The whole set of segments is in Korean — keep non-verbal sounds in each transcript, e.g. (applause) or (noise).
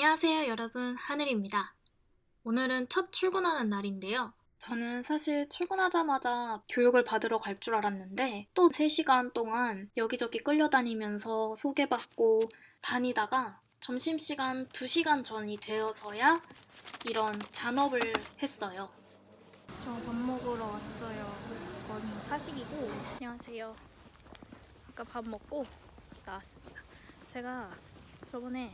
안녕하세요, 여러분. 하늘입니다. 오늘은 첫 출근하는 날인데요. 저는 사실 출근하자마자 교육을 받으러 갈 줄 알았는데 또 3시간 동안 여기저기 끌려다니면서 소개받고 다니다가 점심시간 2시간 전이 되어서야 이런 잔업을 했어요. 저 밥 먹으러 왔어요. 이건 사식이고 안녕하세요. 아까 밥 먹고 나왔습니다. 제가 저번에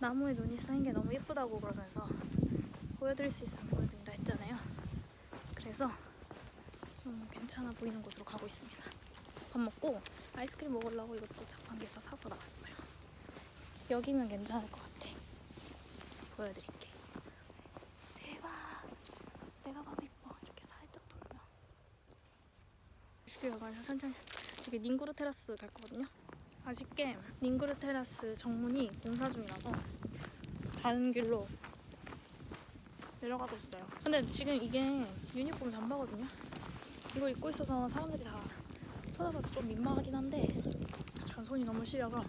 나무에 눈이 쌓인 게 너무 예쁘다고 그러면서 보여드릴 수 있으면 보여드린다 했잖아요. 그래서 좀 괜찮아 보이는 곳으로 가고 있습니다. 밥 먹고 아이스크림 먹으려고 이것도 자판기에서 사서 나왔어요. 여기는 괜찮을 것 같아. 보여드릴게. 대박! 내가 봐도 이뻐. 이렇게 살짝 돌면. 쉽게 가서 천천히. 저기 닝구르 테라스 갈 거거든요. 아쉽게 닝그르 테라스 정문이 공사 중이라서 다른 길로 내려가고 있어요. 근데 지금 이게 유니폼 잠바거든요. 이거 입고 있어서 사람들이 다 쳐다봐서 좀 민망하긴 한데 제가 손이 너무 시려서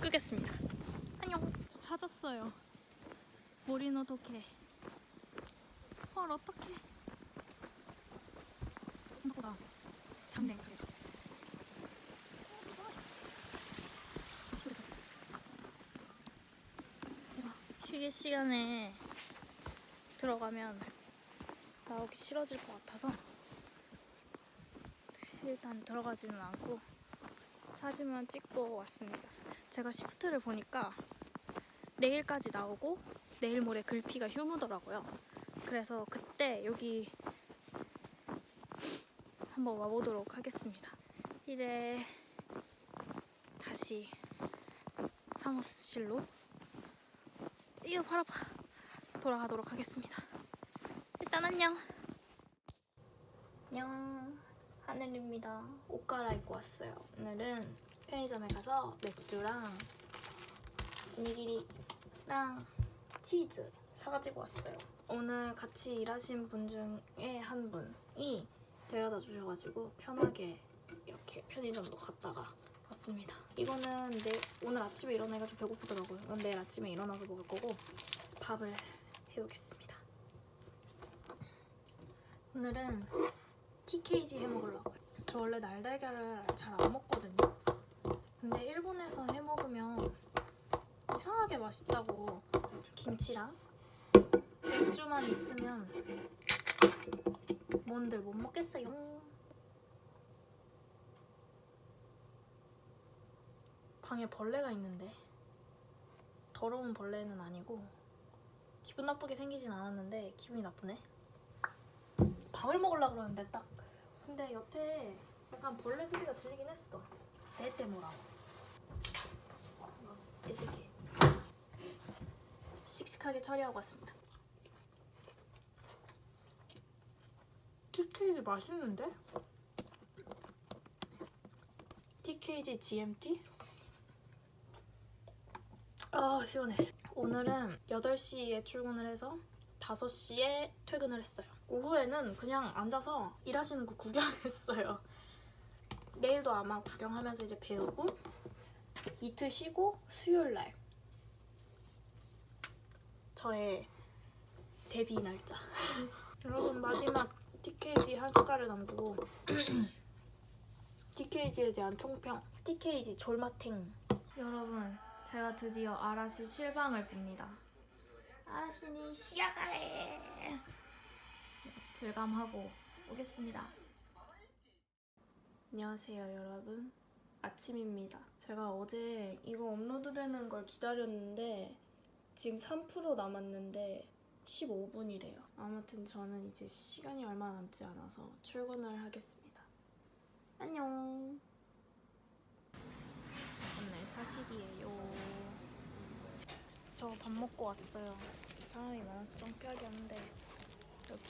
끄겠습니다. 안녕. 저 찾았어요. 모리노 도케. 헐 어떡해. 생각보다 작네 그래도. 휴게 시간에 들어가면 나오기 싫어질 것 같아서 일단 들어가지는 않고 사진만 찍고 왔습니다. 제가 시프트를 보니까 내일까지 나오고 내일 모레 글피가 휴무더라고요. 그래서 그때 여기 한번 와보도록 하겠습니다. 이제 다시 사무실로 이거 팔 아파 돌아가도록 하겠습니다. 일단 안녕. 안녕 하늘입니다. 옷 갈아입고 왔어요. 오늘은 편의점에 가서 맥주랑 니기리랑 치즈 사가지고 왔어요. 오늘 같이 일하신 분 중에 한 분이 데려다 주셔가지고 편하게 이렇게 편의점도 갔다가 왔습니다. 이거는 내, 오늘 아침에 일어나가지고 배고프더라고요. 이건 내일 아침에 일어나서 먹을 거고 밥을 해오겠습니다. 오늘은 TKG 해 먹으려고요. 저 원래 날달걀을 잘 안 먹거든요. 근데 일본에서 해 먹으면 이상하게 맛있다고 김치랑 맥주만 있으면 뭔들 못 먹겠어요. 방에 벌레가 있는데 더러운 벌레는 아니고 기분 나쁘게 생기진 않았는데 기분이 나쁘네. 밥을 먹으려고 그러는데 딱 근데 여태 약간 벌레 소리가 들리긴 했어. 떼떼모라고. 떼떼게. 씩씩하게 처리하고 왔습니다. TKG 맛있는데? TKG GMT? 아 시원해. 오늘은 8시에 출근을 해서 5시에 퇴근을 했어요. 오후에는 그냥 앉아서 일하시는 거 구경했어요. (laughs) 내일도 아마 구경하면서 이제 배우고 이틀 쉬고 수요일날 저의 데뷔 날짜. (laughs) 여러분 마지막 TKG 한 숟갈을 남기고 (clears throat) TKG에 대한 총평 TKG 졸마탱. 여러분 제가 드디어 아라시 실방을 봅니다. 아라시니 시작하래. 즐감하고 오겠습니다. 안녕하세요, 여러분. 아침입니다. 제가 어제 이거 업로드되는 걸 기다렸는데 지금 3% 남았는데 15분이래요. 아무튼 저는 이제 시간이 얼마 남지 않아서 출근을 하겠습니다. 안녕. 오늘 사실이에요. 저 밥 먹고 왔어요. 사람이 많아서 좀 뼈리한데 여기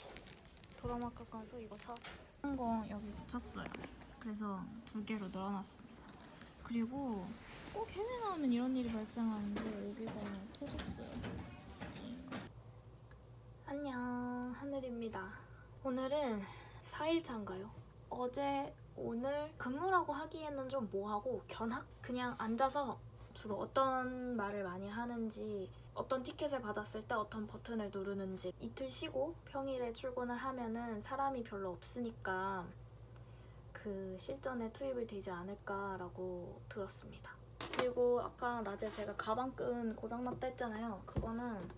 도라마카 가서 이거 사왔어요. 한거 여기 붙였어요. 그래서 두 개로 늘어났습니다. 그리고 꼭 해외 나오면 이런 일이 발생하는데 여기가 터졌어요. 안녕 하늘입니다. 오늘은 4일차인가요? 어제 오늘 근무라고 하기에는 좀 뭐하고 견학? 그냥 앉아서 주로 어떤 말을 많이 하는지 어떤 티켓을 받았을 때 어떤 버튼을 누르는지 이틀 쉬고 평일에 출근을 하면은 사람이 별로 없으니까 그 실전에 투입이 되지 않을까라고 들었습니다. 그리고 아까 낮에 제가 가방끈 고장났다 했잖아요. 그거는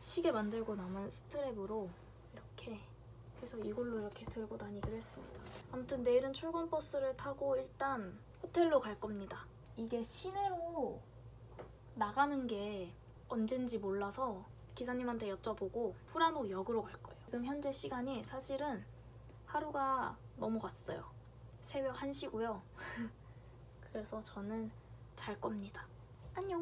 시계 만들고 남은 스트랩으로 이렇게 해서 이걸로 이렇게 들고 다니기로 했습니다. 아무튼 내일은 출근 버스를 타고 일단 호텔로 갈 겁니다. 이게 시내로 나가는 게 언젠지 몰라서 기사님한테 여쭤보고 후라노 역으로 갈 거예요. 지금 현재 시간이 사실은 하루가 넘어갔어요. 새벽 1시고요. (laughs) 그래서 저는 잘 겁니다. 안녕.